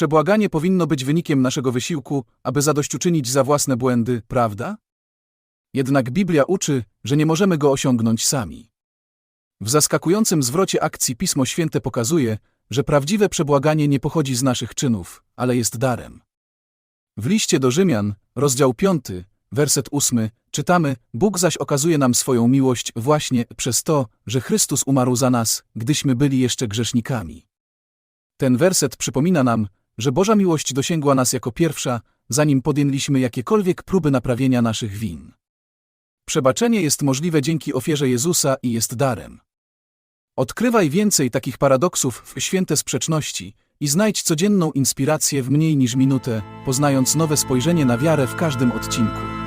Przebłaganie powinno być wynikiem naszego wysiłku, aby zadośćuczynić za własne błędy, prawda? Jednak Biblia uczy, że nie możemy go osiągnąć sami. W zaskakującym zwrocie akcji Pismo Święte pokazuje, że prawdziwe przebłaganie nie pochodzi z naszych czynów, ale jest darem. W liście do Rzymian, rozdział 5, werset 8, czytamy: Bóg zaś okazuje nam swoją miłość właśnie przez to, że Chrystus umarł za nas, gdyśmy byli jeszcze grzesznikami. Ten werset przypomina nam, że Boża miłość dosięgła nas jako pierwsza, zanim podjęliśmy jakiekolwiek próby naprawienia naszych win. Przebaczenie jest możliwe dzięki ofierze Jezusa i jest darem. Odkrywaj więcej takich paradoksów w święte sprzeczności i znajdź codzienną inspirację w mniej niż minutę, poznając nowe spojrzenie na wiarę w każdym odcinku.